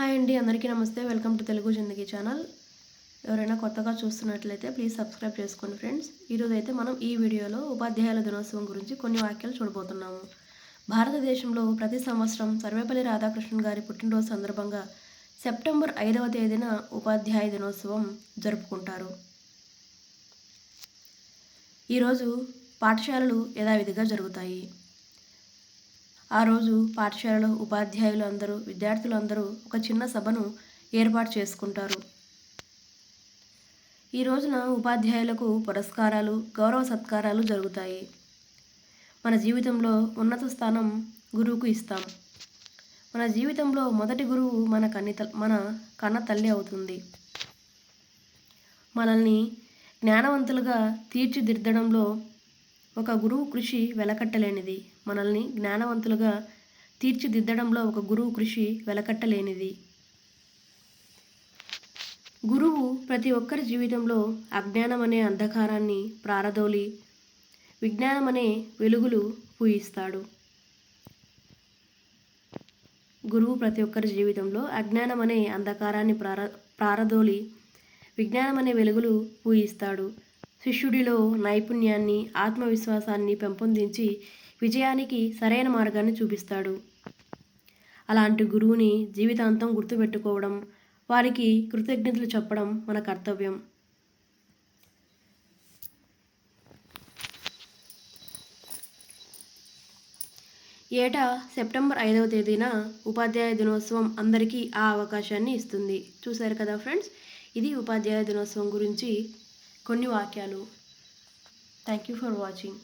Hi అండి అందరికీ నమస్తే. Welcome to Telugu Zindagi channel. ఎవరైనా కొత్తగా చూస్తున్నట్లయితే ప్లీజ్ సబ్స్క్రైబ్ చేసుకోండి ఫ్రెండ్స్. ఈరోజు అయితే మనం ఈ వీడియోలో ఉపాధ్యాయుల దినోత్సవం గురించి కొన్ని వాక్యాలు చూడబోతున్నాము. భారతదేశంలో ప్రతి సంవత్సరం సర్వేపల్లి రాధాకృష్ణన్ గారి పుట్టినరోజు సందర్భంగా సెప్టెంబర్ ఐదవ తేదీన ఉపాధ్యాయ దినోత్సవం జరుపుకుంటారు. ఈరోజు పాఠశాలలు యథావిధిగా జరుగుతాయి. ఆ రోజు పాఠశాలలో ఉపాధ్యాయులు అందరూ విద్యార్థులు అందరూ ఒక చిన్న సభను ఏర్పాటు చేసుకుంటారు. ఈ రోజున ఉపాధ్యాయులకు పురస్కారాలు గౌరవ సత్కారాలు జరుగుతాయి. మన జీవితంలో ఉన్నత స్థానం గురువుకు ఇస్తాం. మన జీవితంలో మొదటి గురువు మన కన్ని మన కన్న తల్లి అవుతుంది. మనల్ని జ్ఞానవంతులుగా తీర్చిదిద్దడంలో ఒక గురువు కృషి వెలకట్టలేనిది. మనల్ని జ్ఞానవంతులుగా తీర్చిదిద్దడంలో ఒక గురువు కృషి వెలకట్టలేనిది. గురువు ప్రతి ఒక్కరి జీవితంలో అజ్ఞానం అనే అంధకారాన్ని ప్రారదోలి విజ్ఞానం అనే వెలుగులు పూయిస్తాడు. గురువు ప్రతి ఒక్కరి జీవితంలో అజ్ఞానం అనే అంధకారాన్ని ప్రార ప్రారదోలి విజ్ఞానం అనే వెలుగులు పూయిస్తాడు. శిష్యుడిలో నైపుణ్యాన్ని ఆత్మవిశ్వాసాన్ని పెంపొందించి విజయానికి సరైన మార్గాన్ని చూపిస్తాడు. అలాంటి గురువుని జీవితాంతం గుర్తుపెట్టుకోవడం వారికి కృతజ్ఞతలు చెప్పడం మన కర్తవ్యం. ఏటా సెప్టెంబర్ ఐదవ తేదీన ఉపాధ్యాయ దినోత్సవం అందరికీ ఆ అవకాశాన్ని ఇస్తుంది. చూశారు కదా ఫ్రెండ్స్? ఇది ఉపాధ్యాయ దినోత్సవం గురించి కొన్ని వాక్యాలు. Thank you for watching